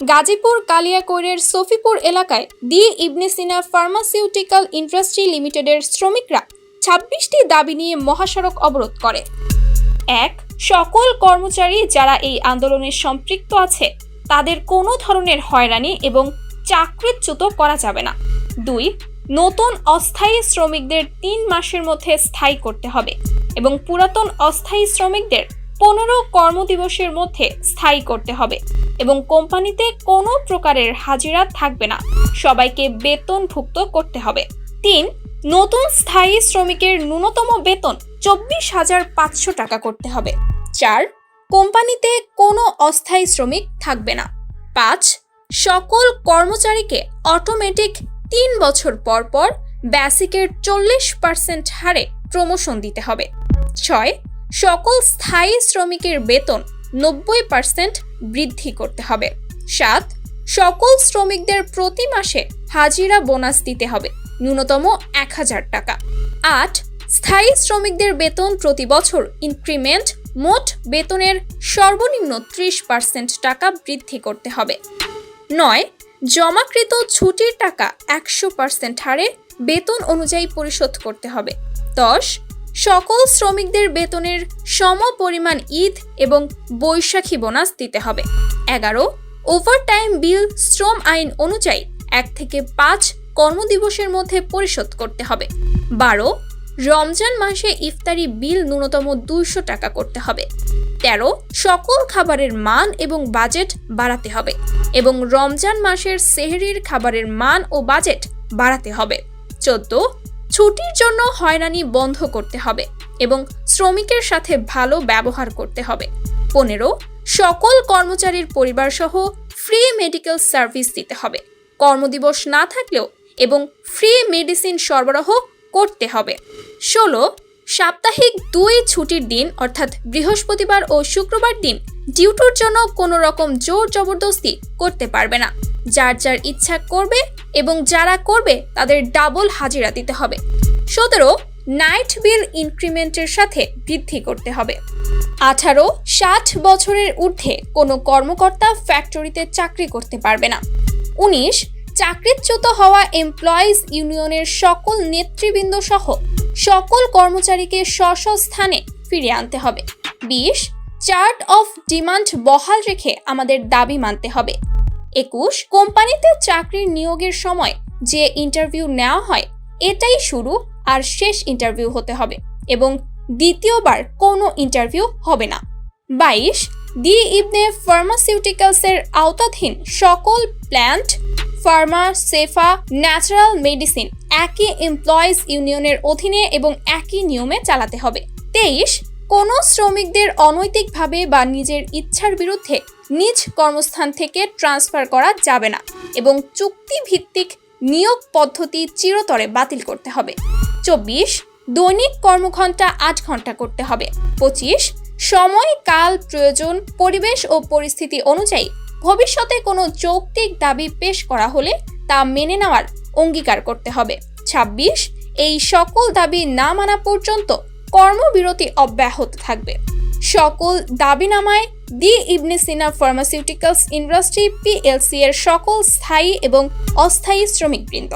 গাজীপুর কালিয়াকৈরের সফিপুর এলাকায় দি ইবনে সিনা pharmaceutical industry লিমিটেডের শ্রমিকরা ছাব্বিশটি দাবি নিয়ে মহাসড়ক অবরোধ করে। এক, সকল কর্মচারী যারা এই আন্দোলনে সম্পৃক্ত আছে, তাদের কোনো ধরনের হয়রানি এবং চাকরিচ্যুত করা যাবে না। দুই, নতুন অস্থায়ী শ্রমিকদের তিন মাসের মধ্যে স্থায়ী করতে হবে এবং পুরাতন অস্থায়ী শ্রমিকদের পনেরো কর্মদিবসের মধ্যে স্থায়ী করতে হবে এবং কোম্পানিতে কোনো প্রকারের হাজিরা থাকবে না। সবাইকে বেতনভুক্ত করতে হবে। তিন, নতুন স্থায়ী শ্রমিকের ন্যূনতম বেতন চব্বিশ হাজার পাঁচশো টাকা করতে হবে। চার, কোম্পানিতে কোনো অস্থায়ী শ্রমিক থাকবে না। পাঁচ, সকল কর্মচারীকে অটোমেটিক তিন বছর পর পর বেসিকের চল্লিশ পার্সেন্ট হারে প্রমোশন দিতে হবে। ছয় সকল স্থায়ী শ্রমিকের বেতন নব্বই পার্সেন্ট বৃদ্ধি করতে হবে। সাত, সকল শ্রমিকদের প্রতি মাসে হাজিরা বোনাস দিতে হবে, ন্যূনতম এক হাজার টাকা। আট, স্থায়ী শ্রমিকদের বেতন প্রতি বছর ইনক্রিমেন্ট মোট বেতনের সর্বনিম্ন ত্রিশ পার্সেন্ট টাকা বৃদ্ধি করতে হবে। নয়, জমাকৃত ছুটির টাকা একশো পার্সেন্ট হারে বেতন অনুযায়ী পরিশোধ করতে হবে। দশ সকল শ্রমিকদের বেতনের সম পরিমাণ ঈদ এবং বৈশাখী বোনাস দিতে হবে। এগারো ওভারটাইম বিল শ্রম আইন অনুযায়ী এক থেকে পাঁচ কর্মদিবসের মধ্যে পরিশোধ করতে হবে। বারো, রমজান মাসে ইফতারি বিল ন্যূনতম দুইশো টাকা করতে হবে। তেরো, সকল খাবারের মান এবং বাজেট বাড়াতে হবে এবং রমজান মাসের সেহরির খাবারের মান ও বাজেট বাড়াতে হবে। চোদ্দ ছুটির জন্য হয়রানি বন্ধ করতে হবে এবং শ্রমিকের সাথে ভালো ব্যবহার করতে হবে। পনেরো, সকল কর্মচারীর পরিবার সহ ফ্রি মেডিকেল সার্ভিস দিতে হবে। কর্মদিবস না থাকলেও এবং ফ্রি মেডিসিন সরবরাহ করতে হবে। ষোলো, সাপ্তাহিক দুই ছুটির দিন অর্থাৎ বৃহস্পতিবার ও শুক্রবার দিন ডিউটির জন্য কোনো রকম জোর জবরদস্তি করতে পারবে না। যার যার ইচ্ছা করবে এবং যারা করবে তাদের ডাবল হাজিরা দিতে হবে। সতেরো, নাইট বিল ইনক্রিমেন্টের সাথে বৃদ্ধি করতে হবে। আঠারো, ষাট বছরের ঊর্ধ্বে কোনো কর্মকর্তা ফ্যাক্টরিতে চাকরি করতে পারবে না। উনিশ, চাকরিচ্যুত হওয়া এমপ্লয়িজ ইউনিয়নের সকল নেতৃবৃন্দ সহ সকল কর্মচারীকে স্ব স্থানে ফিরিয়ে আনতে হবে। বিশ চার্ট অফ ডিমান্ড বহাল রেখে আমাদের দাবি মানতে হবে। একুশ, কোম্পানিতে চাকরির নিয়োগের সময় যে ইন্টারভিউ নেওয়া হয়, এটাই শুরু আর শেষ ইন্টারভিউ হতে হবে এবং দ্বিতীয়বার কোনো ইন্টারভিউ হবে না। বাইশ, দি ইবনে ফার্মাসিউটিক্যালসের আওতাধীন সকল প্ল্যান্ট, ফার্মা, সেফা, ন্যাচারাল মেডিসিন একই এমপ্লয়িজ ইউনিয়নের অধীনে এবং একই নিয়মে চালাতে হবে। তেইশ কোনো শ্রমিকদের অনৈতিকভাবে বা নিজের ইচ্ছার বিরুদ্ধে নিজ কর্মস্থান থেকে ট্রান্সফার করা যাবে না এবং চুক্তিভিত্তিক নিয়োগ পদ্ধতি চিরতরে বাতিল করতে হবে। চব্বিশ, দৈনিক কর্মঘণ্টা আট ঘণ্টা করতে হবে। পঁচিশ, সময়, কাল, প্রয়োজন, পরিবেশ ও পরিস্থিতি অনুযায়ী ভবিষ্যতে কোনো যৌক্তিক দাবি পেশ করা হলে তা মেনে নেওয়ার অঙ্গীকার করতে হবে। ২৬ এই সকল দাবি না মানা পর্যন্ত কর্মবিরতি অব্যাহত থাকবে। সকল দাবিনামায় the Ibn Sina pharmaceuticals industry, PLC এর সকল স্থায়ী এবং অস্থায়ী শ্রমিকবৃন্দ।